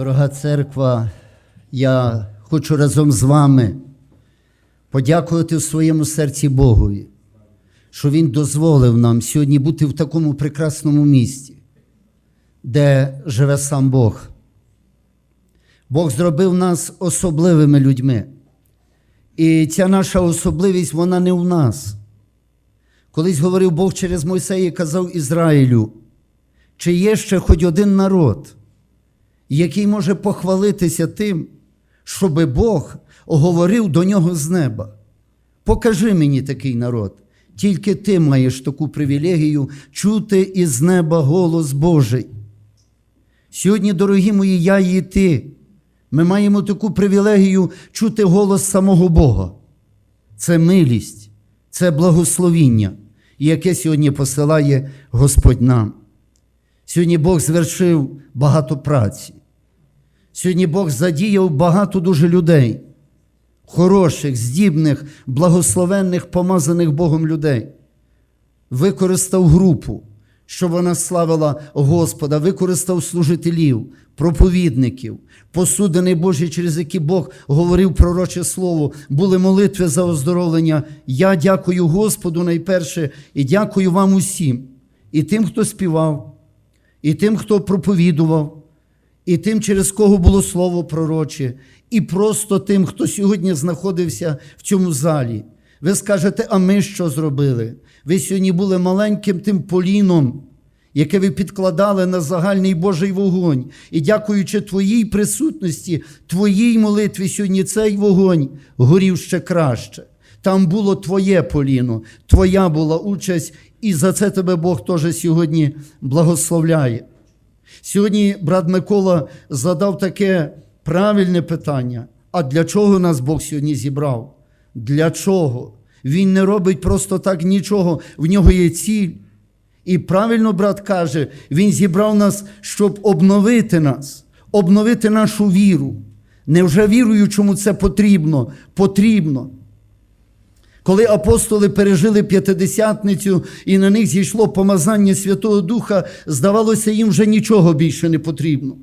Дорога церква, я хочу разом з вами подякувати в своєму серці Богові, що Він дозволив нам сьогодні бути в такому прекрасному місті, де живе сам Бог. Бог зробив нас особливими людьми. І ця наша особливість, вона не в нас. Колись говорив Бог через Мойсея і казав Ізраїлю, чи є ще хоч один народ, який може похвалитися тим, щоби Бог говорив до нього з неба. Покажи мені такий народ. Тільки ти маєш таку привілегію чути із неба голос Божий. Сьогодні, дорогі мої, я і ти, ми маємо таку привілегію чути голос самого Бога. Це милість, це благословіння, яке сьогодні посилає Господь нам. Сьогодні Бог звершив багато праці. Сьогодні Бог задіяв багато дуже людей, хороших, здібних, благословенних, помазаних Богом людей. Використав групу, щоб вона славила Господа, використав служителів, проповідників, посудини Божі, через які Бог говорив пророче слово, були молитви за оздоровлення. Я дякую Господу найперше і дякую вам усім, і тим, хто співав, і тим, хто проповідував, і тим, через кого було слово пророче, і просто тим, хто сьогодні знаходився в цьому залі. Ви скажете, а ми що зробили? Ви сьогодні були маленьким тим поліном, яке ви підкладали на загальний Божий вогонь. І дякуючи Твоїй присутності, Твоїй молитві, сьогодні цей вогонь горів ще краще. Там було Твоє поліно, Твоя була участь, і за це тебе Бог теж сьогодні благословляє. Сьогодні брат Микола задав таке правильне питання: а для чого нас Бог сьогодні зібрав? Для чого? Він не робить просто так нічого, в нього є ціль. І правильно брат каже, Він зібрав нас, щоб обновити нас, обновити нашу віру. Невже віруючому це потрібно? Потрібно. Коли апостоли пережили п'ятидесятницю і на них зійшло помазання Святого Духа, здавалося, їм вже нічого більше не потрібно.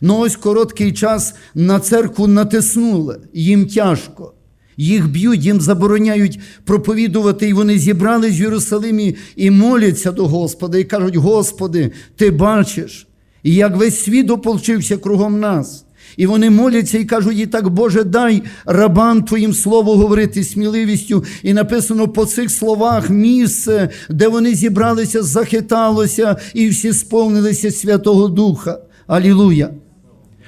Ну ось короткий час на церкву натиснули, їм тяжко. Їх б'ють, їм забороняють проповідувати, і вони зібрались в Єрусалимі і моляться до Господа, і кажуть: Господи, Ти бачиш, і як весь світ ополчився кругом нас. І вони моляться і кажуть, і так, Боже, дай рабам Твоїм слово говорити сміливістю. І написано по цих словах місце, де вони зібралися, захиталося, і всі сповнилися Святого Духа. Алілуя!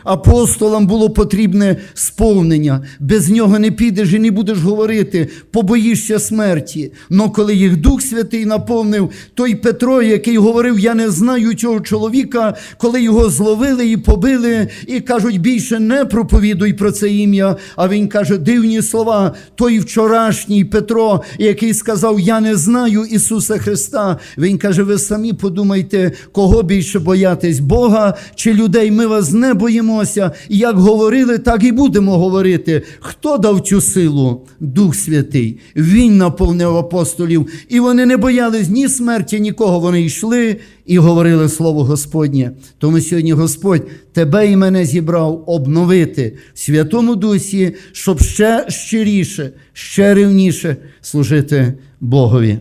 Апостолам було потрібне сповнення. Без нього не підеш і не будеш говорити, побоїшся смерті. Но коли їх Дух Святий наповнив, той Петро, який говорив, я не знаю цього чоловіка, коли його зловили і побили, і кажуть, більше не проповідуй про це ім'я. А він каже, дивні слова, той вчорашній Петро, який сказав, я не знаю Ісуса Христа. Він каже, ви самі подумайте, кого більше боятись, Бога чи людей. Ми вас не боїмо боїмося, і як говорили, так і будемо говорити. Хто дав цю силу? Дух Святий. Він наповнив апостолів, і вони не боялись ні смерті, нікого. Вони йшли і говорили Слово Господнє. Тому сьогодні Господь тебе і мене зібрав обновити в Святому Дусі, щоб ще щиріше, ще рівніше служити Богові.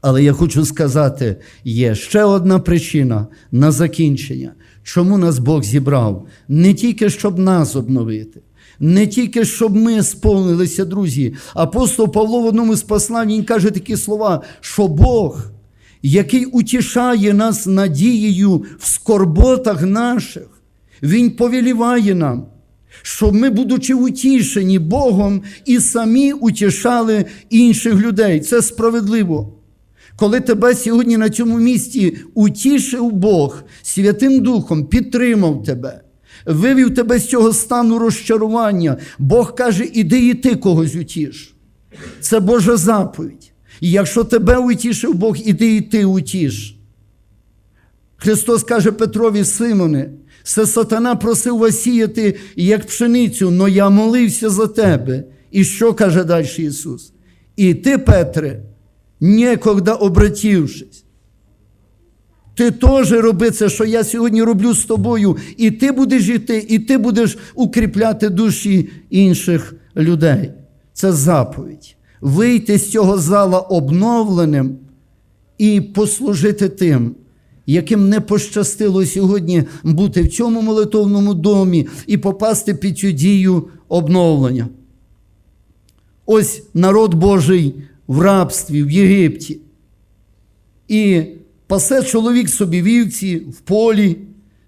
Але я хочу сказати, є ще одна причина на закінчення, чому нас Бог зібрав. Не тільки щоб нас обновити, не тільки щоб ми сповнилися, друзі. Апостол Павло в одному з послань каже такі слова, що Бог, який утішає нас надією в скорботах наших, Він повеліває нам. Щоб ми, будучи утішені Богом, і самі утішали інших людей. Це справедливо. Коли тебе сьогодні на цьому місці утішив Бог Святим Духом, підтримав тебе, вивів тебе з цього стану розчарування, Бог каже, іди і ти когось утіш. Це Божа заповідь. І якщо тебе утішив Бог, іди і ти утіш. Христос каже Петрові Симоне, це сатана просив вас сіяти як пшеницю, но я молився за тебе. І що каже далі Ісус? І ти, Петре, некогда обратившись. Ти теж роби це, що я сьогодні роблю з тобою, і ти будеш йти, і ти будеш укріпляти душі інших людей. Це заповідь. Вийти з цього зала обновленим і послужити тим, яким не пощастило сьогодні бути в цьому молитовному домі і попасти під цю дію обновлення. Ось народ Божий в рабстві в Єгипті. І пасе чоловік собі вівці в полі,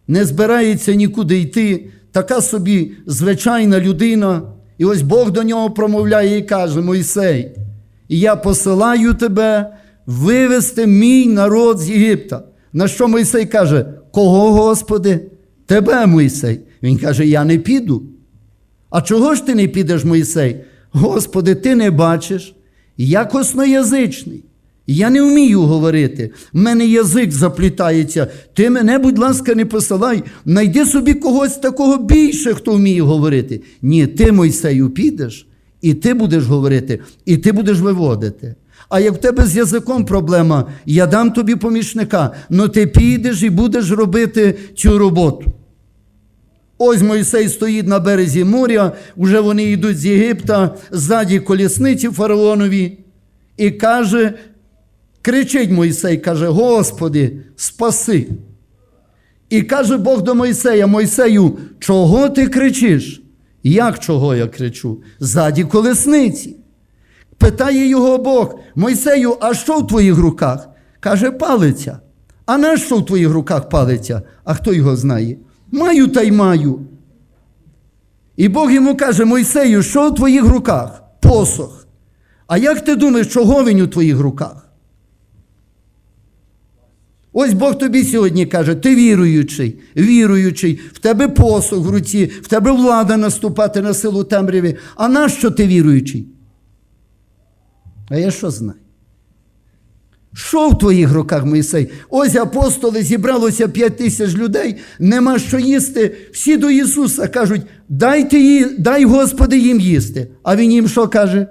не збирається нікуди йти, така собі звичайна людина. І ось Бог до нього промовляє і каже: Мойсей, я посилаю тебе вивести мій народ з Єгипта. На що Мойсей каже: Кого, Господи? Тебе, Мойсей. Він каже: Я не піду. А чого ж ти не підеш, Мойсей? Господи, ти не бачиш, я косноязичний. Я не вмію говорити. В мене язик заплітається. Ти мене, будь ласка, не посилай. Найди собі когось такого більше, хто вміє говорити. Ні, ти, Мойсею, підеш, і ти будеш говорити, і ти будеш виводити. А як в тебе з язиком проблема, я дам тобі помічника, але ти підеш і будеш робити цю роботу. Ось Мойсей стоїть на березі моря, вже вони йдуть з Єгипта, ззаді колісниці фараонові, і каже, кричить Мойсей, каже: Господи, спаси. І каже Бог до Мойсея: Мойсею, чого ти кричиш? Як чого я кричу? Ззаді колесниці. Питає його Бог, Мойсею, а що в твоїх руках? Каже, палиця. А на що в твоїх руках палиця? А хто його знає? Маю та й маю. І Бог йому каже: Мойсею, що в твоїх руках? Посох. А як ти думаєш, чого він у твоїх руках? Ось Бог тобі сьогодні каже: ти віруючий, віруючий, в тебе посох в руці, в тебе влада наступати на силу темряві. А нащо ти віруючий? А я що знаю? Що в твоїх руках, Моїсей? Ось апостоли, зібралося п'ять тисяч людей, нема що їсти. Всі до Ісуса кажуть, дайте їй, дай Господи їм їсти. А Він їм що каже?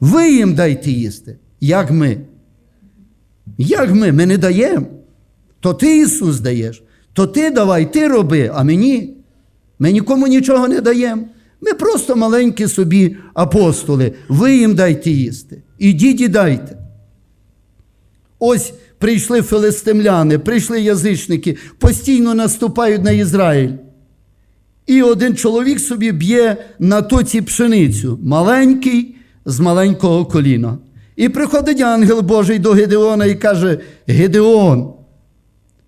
Ви їм дайте їсти. Як ми? Як ми? Ми не даємо. То ти Ісус даєш, то ти давай, ти роби, а мені. Ми нікому нічого не даємо. Ми просто маленькі собі апостоли. Ви їм дайте їсти. Ідіть і дайте. Ось прийшли филистимляни, прийшли язичники, постійно наступають на Ізраїль. І один чоловік собі б'є на тоці пшеницю, маленький з маленького коліна. І приходить ангел Божий до Гедеона і каже: Гедеон,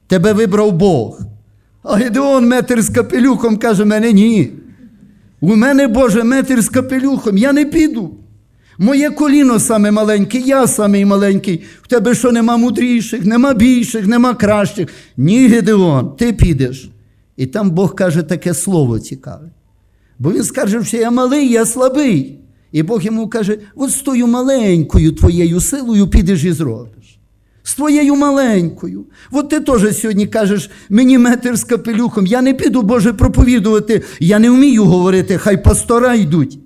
тебе вибрав Бог. А Гедеон метр з капелюхом каже, мене ні. У мене, Боже, метр з капелюхом, я не піду. Моє коліно саме маленьке, я самий маленький. В тебе що нема мудріших, нема більших, нема кращих. Ні, Гедеон, ти підеш. І там Бог каже таке слово цікаве. Бо він скаже, що я малий, я слабий. І Бог йому каже: от з тою маленькою твоєю силою підеш і зробиш. З твоєю маленькою. От ти теж сьогодні кажеш, мені метр з капелюхом, я не піду, Боже, проповідувати, я не вмію говорити, хай пастора йдуть.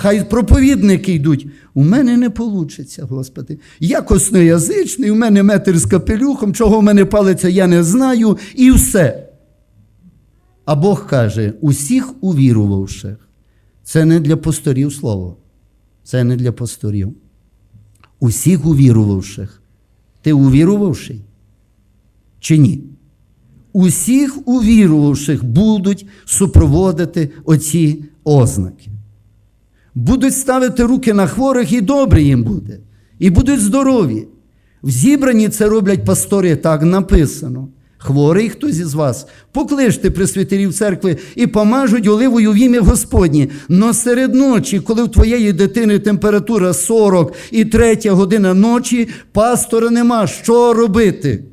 Хай проповідники йдуть. У мене не вийде, Господи. Я косноязичний, у мене метр з капелюхом, чого в мене палиться, я не знаю, і все. А Бог каже: усіх увірувавших. Це не для пасторів слово. Це не для пасторів. Усіх увірувавших. Ти увірувавший? Чи ні? Усіх увірувавших будуть супроводити оці ознаки. Будуть ставити руки на хворих, і добре їм буде. І будуть здорові. В зібранні це роблять пастори, так написано. Хворий хтось із вас, покличте присвятерів церкви і помажуть оливою в ім'я Господнє. Но серед ночі, коли в твоєї дитини температура 40 і третя година ночі, пастора нема що робити?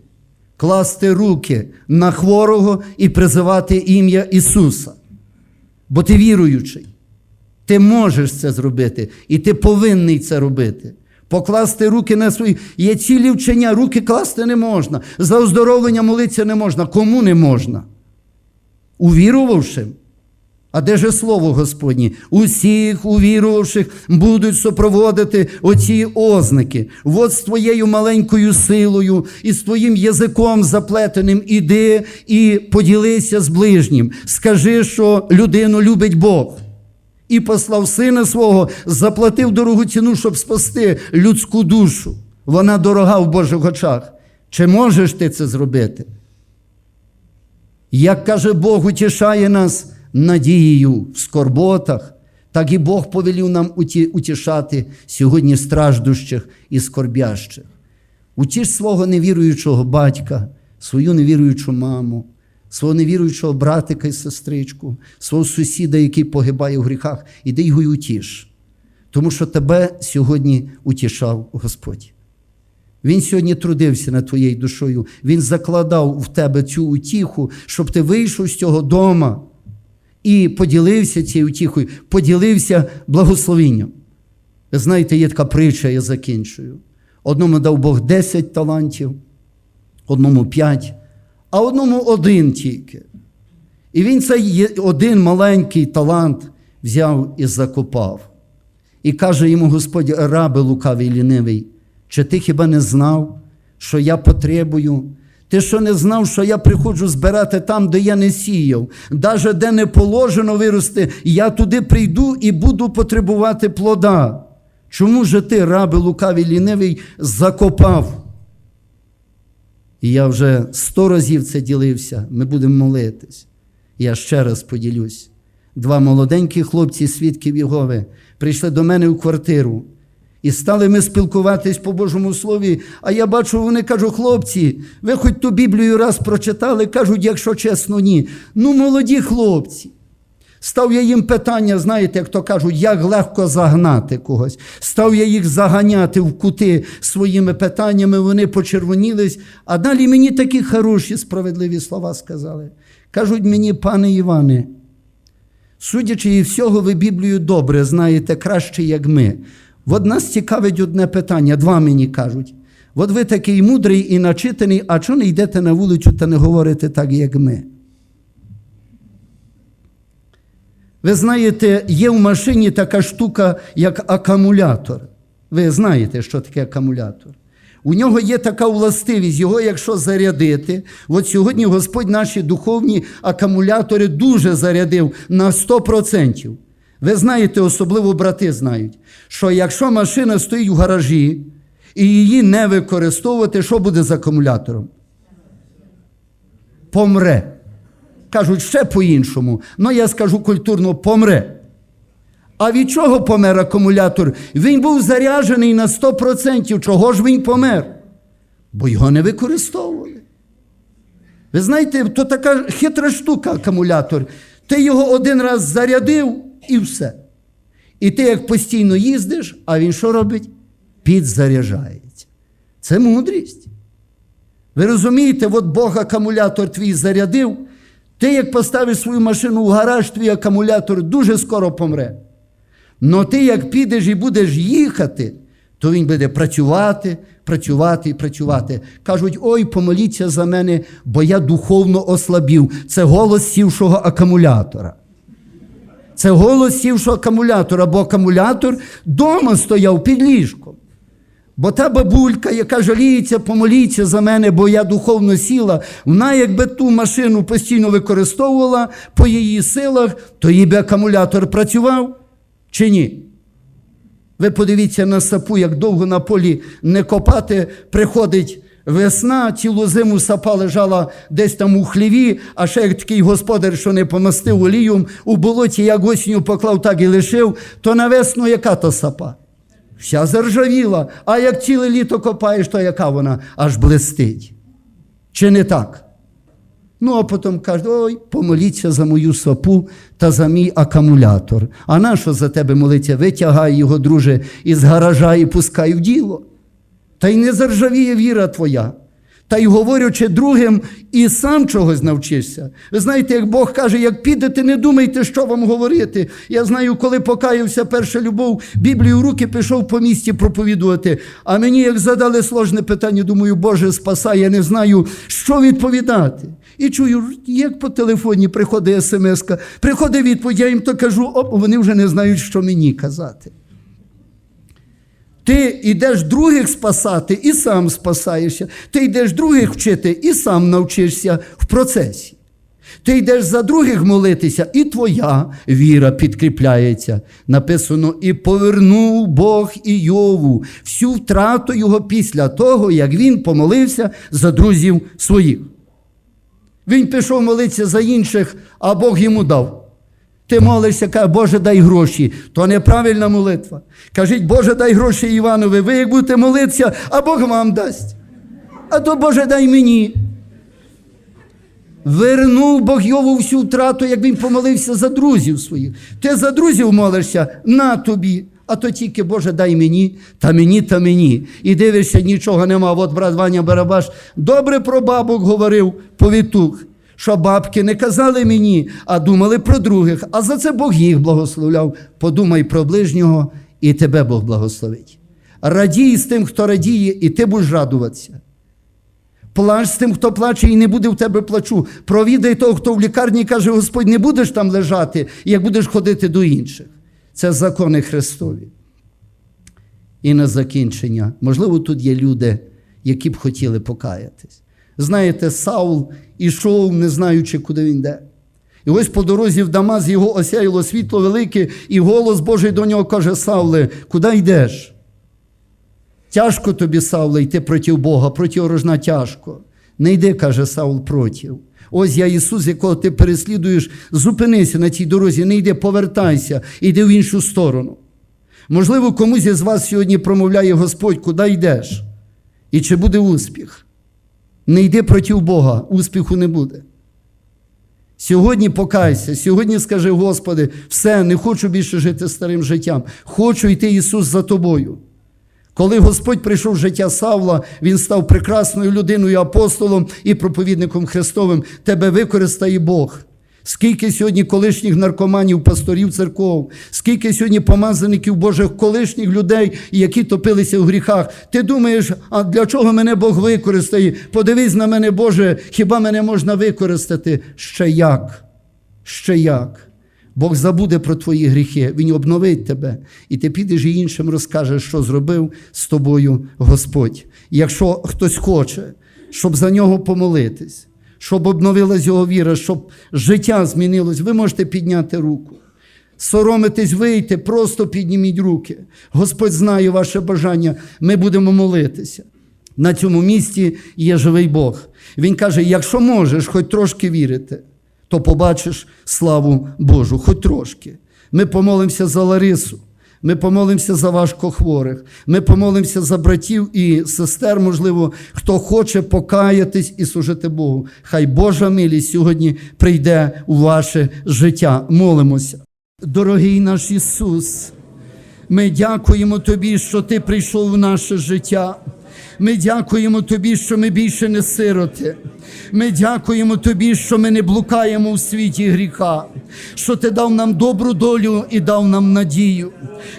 Класти руки на хворого і призивати ім'я Ісуса. Бо ти віруючий. Ти можеш це зробити, і ти повинний це робити. Покласти руки на свої. Є цілі вчення, руки класти не можна. За оздоровлення молитися не можна. Кому не можна? Увірувавшим. А де же слово Господнє? Усіх увірувавших будуть супроводити оці ознаки. От з твоєю маленькою силою і з твоїм язиком заплетеним іди і поділися з ближнім. Скажи, що людину любить Бог. І послав сина свого, заплатив дорогу ціну, щоб спасти людську душу. Вона дорога в Божих очах. Чи можеш ти це зробити? Як каже Бог, утішає нас надією в скорботах, так і Бог повелів нам утішати сьогодні страждущих і скорбящих. Утіш свого невіруючого батька, свою невіруючу маму, свого невіруючого братика і сестричку, свого сусіда, який погибає в гріхах, іди його й утіш. Тому що тебе сьогодні утішав Господь. Він сьогодні трудився над твоєю душою. Він закладав в тебе цю утіху, щоб ти вийшов з цього дома і поділився цією утіхою, поділився благословінням. Ви знаєте, є така притча, я закінчую. Одному дав Бог 10 талантів, одному 5, а одному один тільки. І він цей один маленький талант взяв і закопав. І каже йому Господь, рабе лукавий лінивий, чи ти хіба не знав, що я потребую? Ти що не знав, що я приходжу збирати там, де я не сіяв, даже де не положено вирости, я туди прийду і буду потребувати плода. Чому же ти, рабе лукавий лінивий, закопав? І я вже сто разів це ділився, ми будемо молитись. Я ще раз поділюсь. Два молоденькі хлопці, свідків Єгови, прийшли до мене в квартиру. І стали ми спілкуватись по Божому Слові. А я бачу, вони кажуть, хлопці, ви хоч ту Біблію раз прочитали, кажуть, якщо чесно, ні. Ну, молоді хлопці. Став я їм питання, знаєте, як то кажуть, як легко загнати когось. Став я їх заганяти в кути своїми питаннями, вони почервонілись, а далі мені такі хороші, справедливі слова сказали. Кажуть мені, пане Іване, судячи і всього, ви Біблію добре знаєте, краще, як ми. От нас цікавить одне питання, два мені кажуть. От ви такий мудрий і начитаний, а чого не йдете на вулицю та не говорите так, як ми? Ви знаєте, є в машині така штука, як акумулятор. Ви знаєте, що таке акумулятор. У нього є така властивість, його, якщо зарядити, от сьогодні Господь наші духовні акумулятори дуже зарядив на 100%. Ви знаєте, особливо брати знають, що якщо машина стоїть в гаражі і її не використовувати, що буде з акумулятором? Помре. Кажуть ще по-іншому, але я скажу культурно помре. А від чого помер акумулятор? Він був заряджений на 100%. Чого ж він помер? Бо його не використовували. Ви знаєте, то така хитра штука акумулятор. Ти його один раз зарядив і все. І ти як постійно їздиш, а він що робить? Підзаряджається. Це мудрість. Ви розумієте, от Бог акумулятор твій зарядив. Ти як поставиш свою машину в гараж, твій акумулятор дуже скоро помре. Но ти як підеш і будеш їхати, то він буде працювати, працювати і працювати. Кажуть, ой, помоліться за мене, бо я духовно ослабів. Це голос сівшого акумулятора. Це голос сівшого акумулятора, бо акумулятор дома стояв під ліжком. Бо та бабулька, яка жаліється, помоліться за мене, бо я духовно сіла, вона, якби ту машину постійно використовувала по її силах, то їй би акумулятор працював чи ні? Ви подивіться на сапу, як довго на полі не копати, приходить весна, цілу зиму сапа лежала десь там у хліві, а ще як такий господар, що не помастив олієм, у болоті як осінню поклав, так і лишив, то на весну яка то сапа? Вся заржавіла, а як ціле літо копаєш, то яка вона аж блистить. Чи не так? Ну, а потім каже, ой, помоліться за мою сапу та за мій акумулятор. А нащо за тебе молиться? Витягай його, друже, із гаража і пускай в діло. Та й не заржавіє віра твоя. Та й говорячи другим, і сам чогось навчишся. Ви знаєте, як Бог каже, як підете, не думайте, що вам говорити. Я знаю, коли покаявся перша любов, Біблію в руки пішов по місті проповідувати. А мені, як задали сложне питання, думаю, Боже, спасай, я не знаю, що відповідати. І чую, як по телефоні приходить смс, приходить відповідь, я їм то кажу, оп, вони вже не знають, що мені казати. Ти йдеш других спасати і сам спасаєшся. Ти йдеш других вчити і сам навчишся в процесі. Ти йдеш за других молитися, і твоя віра підкріпляється. Написано: і повернув Бог Іову всю втрату його після того, як він помолився за друзів своїх. Він пішов молитися за інших, а Бог йому дав. Ти молишся, каже, Боже, дай гроші. То неправильна молитва. Кажіть, Боже, дай гроші Іванові. Ви як будете молитися, а Бог вам дасть. А то Боже, дай мені. Вернув Бог Йову всю втрату, як він помолився за друзів своїх. Ти за друзів молишся на тобі. А то тільки, Боже, дай мені, та мені, та мені. І дивишся, нічого нема. От брат Ваня Барабаш добре про бабок говорив повітух, що бабки не казали мені, а думали про других. А за це Бог їх благословляв. Подумай про ближнього, і тебе Бог благословить. Радій з тим, хто радіє, і ти будеш радуватися. Плач з тим, хто плаче, і не буде в тебе плачу. Провідай того, хто в лікарні каже, Господь, не будеш там лежати, як будеш ходити до інших. Це закони Христові. І на закінчення, можливо, тут є люди, які б хотіли покаятись. Знаєте, Саул ішов, не знаючи, куди він йде. І ось по дорозі в Дамаз його осяяло світло велике, і голос Божий до нього каже: Савле, куди йдеш? Тяжко тобі, Савле, йти проти Бога, проти оружна тяжко. Не йди, каже Саул, проти. Ось я Ісус, якого ти переслідуєш, зупинися на цій дорозі, не йди, повертайся, йди в іншу сторону. Можливо, комусь із вас сьогодні промовляє Господь, куди йдеш? І чи буде успіх? Не йди проти Бога, успіху не буде. Сьогодні покайся, сьогодні скажи, Господи, все, не хочу більше жити старим життям. Хочу йти Ісус за тобою. Коли Господь прийшов в життя Савла, він став прекрасною людиною, апостолом і проповідником Христовим. Тебе використає Бог. Скільки сьогодні колишніх наркоманів, пасторів церков, скільки сьогодні помазаників Божих, колишніх людей, які топилися в гріхах. Ти думаєш, а для чого мене Бог використає? Подивись на мене, Боже, хіба мене можна використати? Ще як? Ще як? Бог забуде про твої гріхи, Він обновить тебе, і ти підеш і іншим розкажеш, що зробив з тобою Господь. Якщо хтось хоче, щоб за нього помолитись, щоб обновилась його віра, щоб життя змінилось, ви можете підняти руку. Соромитись вийти, просто підніміть руки. Господь знає ваше бажання, ми будемо молитися. На цьому місці є живий Бог. Він каже: якщо можеш, хоч трошки вірити, то побачиш славу Божу, хоч трошки. Ми помолимося за Ларису. Ми помолимося за важкохворих, ми помолимося за братів і сестер, можливо, хто хоче покаятись і служити Богу. Хай Божа милість сьогодні прийде у ваше життя. Молимося. Дорогий наш Ісус, ми дякуємо Тобі, що Ти прийшов в наше життя. Ми дякуємо Тобі, що ми більше не сироти. Ми дякуємо Тобі, що ми не блукаємо у світі гріха, що Ти дав нам добру долю і дав нам надію.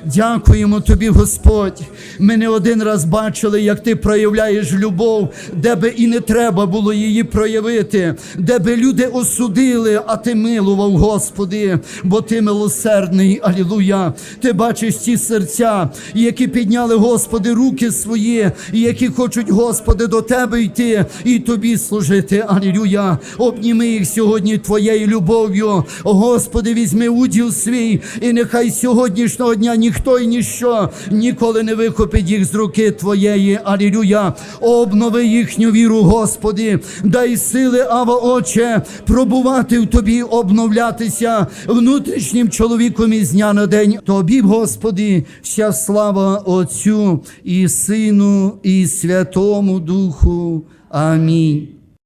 Дякуємо Тобі, Господь. Ми не один раз бачили, як Ти проявляєш любов, де би і не треба було її проявити, де би люди осудили, а Ти милував, Господи, бо Ти милосердний. Алілуя. Ти бачиш ті серця, які підняли, Господи, руки свої, і які хочуть, Господи, до Тебе йти і Тобі служити. Алілуя. Обніми їх сьогодні Твоєю любов'ю. Господи, візьми уділ свій, і нехай сьогоднішнього дня ніхто і ніщо ніколи не вихопить їх з руки Твоєї. Алілуя. Обнови їхню віру, Господи, дай сили, Ава, Отче, пробувати в Тобі, обновлятися внутрішнім чоловіком із дня на день. Тобі, Господи, вся слава Отцю і Сину, і Святому Духу. Амінь.